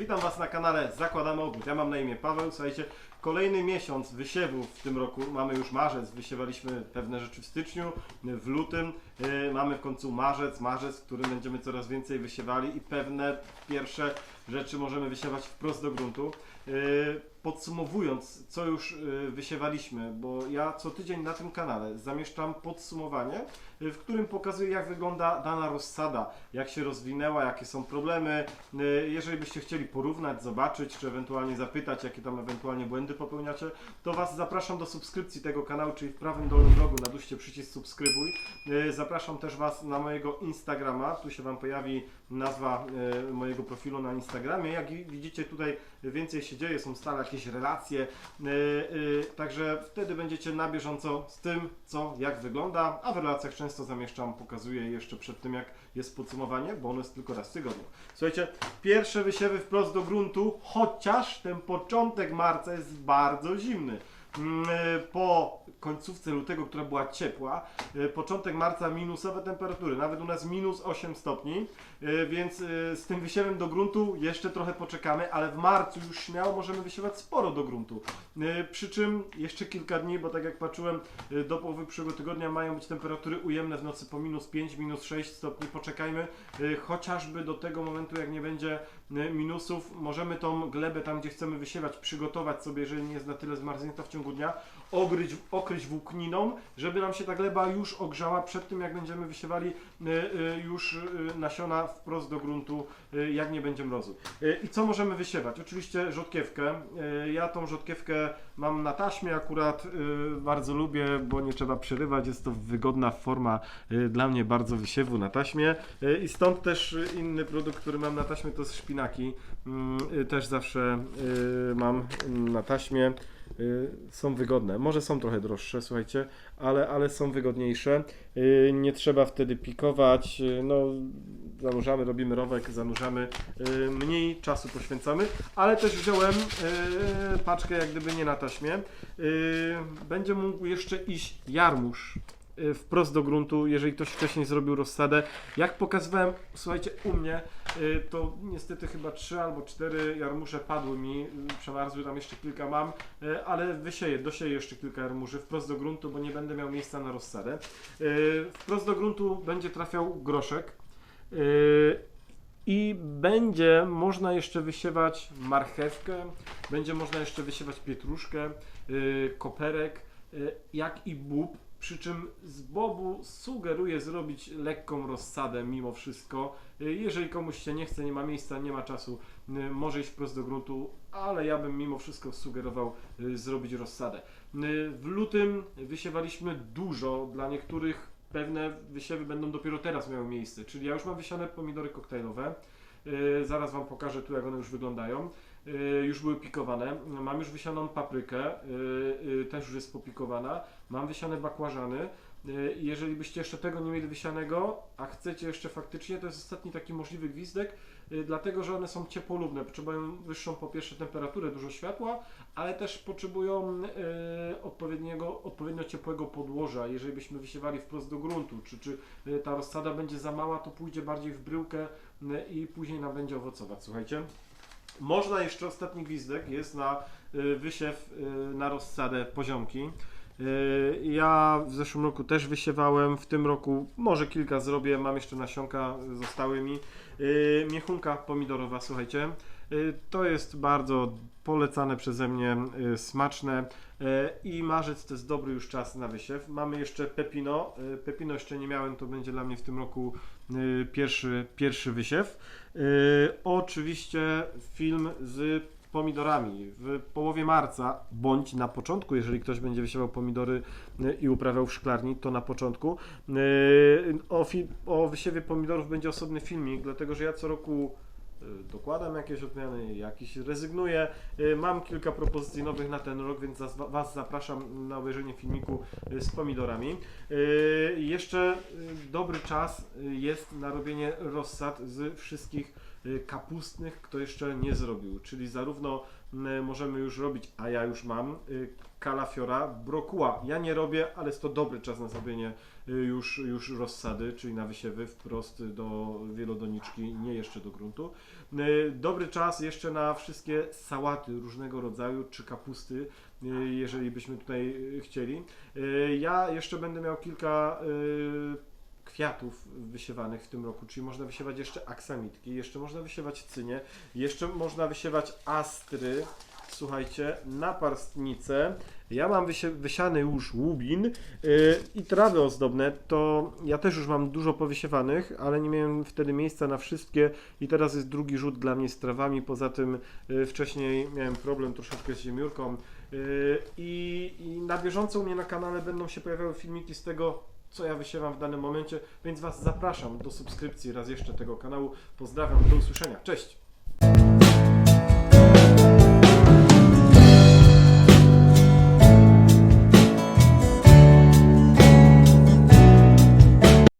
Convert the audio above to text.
witam Was na kanale Zakładamy Ogród. Ja mam na imię Paweł, słuchajcie, kolejny miesiąc wysiewów w tym roku, mamy już marzec, wysiewaliśmy pewne rzeczy w styczniu, w lutym, yy, mamy w końcu marzec, marzec, w którym będziemy coraz więcej wysiewali i pewne pierwsze rzeczy możemy wysiewać wprost do gruntu. Yy, Podsumowując, co już yy, wysiewaliśmy, bo ja co tydzień na tym kanale zamieszczam podsumowanie, yy, w którym pokazuję jak wygląda dana rozsada, jak się rozwinęła, jakie są problemy. Jeżeli byście chcieli porównać, zobaczyć, czy ewentualnie zapytać, jakie tam ewentualnie błędy popełniacie, to Was zapraszam do subskrypcji tego kanału, czyli w prawym dolnym rogu naduście przycisk subskrybuj. Zapraszam też Was na mojego Instagrama, tu się Wam pojawi nazwa mojego profilu na Instagramie. Jak i widzicie tutaj więcej się dzieje, są stale jakieś relacje, yy, yy, także wtedy będziecie na bieżąco z tym, co, jak wygląda, a w relacjach często zamieszczam, pokazuję jeszcze przed tym, jak jest podsumowanie, bo ono jest tylko raz w tygodniu. Słuchajcie, pierwsze wysiewy wprost do gruntu, chociaż ten początek marca jest bardzo zimny. Mm, yy, Po końcówce lutego, która była ciepła, yy, początek marca minusowe temperatury, nawet u nas minus 8 stopni, yy, więc z tym wysiewem do gruntu jeszcze trochę poczekamy, ale w marcu już śmiało możemy wysiewać sporo do gruntu. Przy czym jeszcze kilka dni, bo tak jak patrzyłem, do połowy przyszłego tygodnia mają być temperatury ujemne w nocy po minus 5, minus 6 stopni. Poczekajmy chociażby do tego momentu, jak nie będzie minusów. Możemy tą glebę tam, gdzie chcemy wysiewać, przygotować sobie, jeżeli nie jest na tyle zmarznięta w ciągu dnia, ogryć, okryć włókniną, żeby nam się ta gleba już ogrzała przed tym, jak będziemy wysiewali yy, yy, już yy, nasiona wprost do gruntu, yy, jak nie będzie mrozu. Yy, I co możemy wysiewać? Oczywiście rzodkiewkę. Yy, Ja tą rzodkiewkę mam na taśmie akurat, yy, bardzo lubię, bo nie trzeba przerywać, jest to wygodna forma yy, dla mnie bardzo wysiewu na taśmie Yy, i stąd też yy, inny produkt, który mam na taśmie to jest szpinaki. Yy, yy, Też zawsze yy, mam yy, na taśmie. Yy, Są wygodne. Może są trochę droższe, słuchajcie, ale, ale są wygodniejsze. Nie trzeba wtedy pikować. No, zanurzamy, robimy rowek, zanurzamy. Mniej czasu poświęcamy, ale też wziąłem paczkę jak gdyby nie na taśmie. Będzie mógł jeszcze iść jarmuż yy, wprost do gruntu, jeżeli ktoś wcześniej zrobił rozsadę. Jak pokazywałem, słuchajcie, u mnie, to niestety chyba trzy albo cztery jarmusze padły mi, yy, przemarzły, tam jeszcze kilka mam, yy, ale wysieję, dosieję jeszcze kilka jarmuży wprost do gruntu, bo nie będę miał miejsca na rozsadę. Wprost do gruntu będzie trafiał groszek. I będzie można jeszcze wysiewać marchewkę, będzie można jeszcze wysiewać pietruszkę, koperek, jak i bób. Przy czym z bobu sugeruję zrobić lekką rozsadę mimo wszystko. Yy, Jeżeli komuś się nie chce, nie ma miejsca, nie ma czasu, yy, może iść wprost do gruntu, ale ja bym mimo wszystko sugerował yy, zrobić rozsadę. W lutym wysiewaliśmy dużo, dla niektórych pewne wysiewy będą dopiero teraz miały miejsce, czyli ja już mam wysiane pomidory koktajlowe. Zaraz Wam pokażę tu, jak one już wyglądają. Yy, już były pikowane. Mam już wysianą paprykę, yy, yy, też już jest popikowana. Mam wysiane bakłażany. Jeżeli byście jeszcze tego nie mieli wysianego, a chcecie jeszcze faktycznie, to jest ostatni taki możliwy gwizdek, dlatego że one są ciepłolubne. Potrzebują wyższą po pierwsze temperaturę, dużo światła, ale też potrzebują odpowiedniego, odpowiednio ciepłego podłoża. Jeżeli byśmy wysiewali wprost do gruntu, czy, czy ta rozsada będzie za mała, to pójdzie bardziej w bryłkę i później nam będzie owocować. Słuchajcie. Można jeszcze ostatni gwizdek jest na y, wysiew y, na rozsadę poziomki. Y, Ja w zeszłym roku też wysiewałem, w tym roku może kilka zrobię, mam jeszcze nasionka zostały mi. Miechunka pomidorowa, słuchajcie. Y, To jest bardzo polecane przeze mnie, y, smaczne y, i marzec to jest dobry już czas na wysiew. Mamy jeszcze pepino. Pepino jeszcze nie miałem, to będzie dla mnie w tym roku pierwszy, pierwszy wysiew. Oczywiście film z pomidorami w połowie marca, bądź na początku, jeżeli ktoś będzie wysiewał pomidory i uprawiał w szklarni, to na początku. O, o wysiewie pomidorów będzie osobny filmik, dlatego że ja co roku dokładam jakieś odmiany, jakiś rezygnuję. Y, Mam kilka propozycji nowych na ten rok, więc Was zapraszam na obejrzenie filmiku y, z pomidorami. Y, Jeszcze y, dobry czas y, jest na robienie rozsad z wszystkich y, kapustnych, kto jeszcze nie zrobił, czyli zarówno y, możemy już robić, a ja już mam, y, kalafiora, brokuła. Ja nie robię, ale jest to dobry czas na zrobienie y, już, już rozsady, czyli na wysiewy wprost do wielodoniczki, nie jeszcze do gruntu. Y, Dobry czas jeszcze na wszystkie sałaty różnego rodzaju, czy kapusty, y, jeżeli byśmy tutaj y, chcieli. Y, Ja jeszcze będę miał kilka y, kwiatów wysiewanych w tym roku, czyli można wysiewać jeszcze aksamitki, jeszcze można wysiewać cynie, jeszcze można wysiewać astry, słuchajcie, naparstnice. Ja mam wysie- wysiany już łubin yy, i trawy ozdobne, to ja też już mam dużo powysiewanych, ale nie miałem wtedy miejsca na wszystkie i teraz jest drugi rzut dla mnie z trawami, poza tym yy, wcześniej miałem problem troszeczkę z ziemiórką yy, i, i na bieżąco u mnie na kanale będą się pojawiały filmiki z tego, co ja wysiewam w danym momencie, więc Was zapraszam do subskrypcji raz jeszcze tego kanału. Pozdrawiam, do usłyszenia, cześć!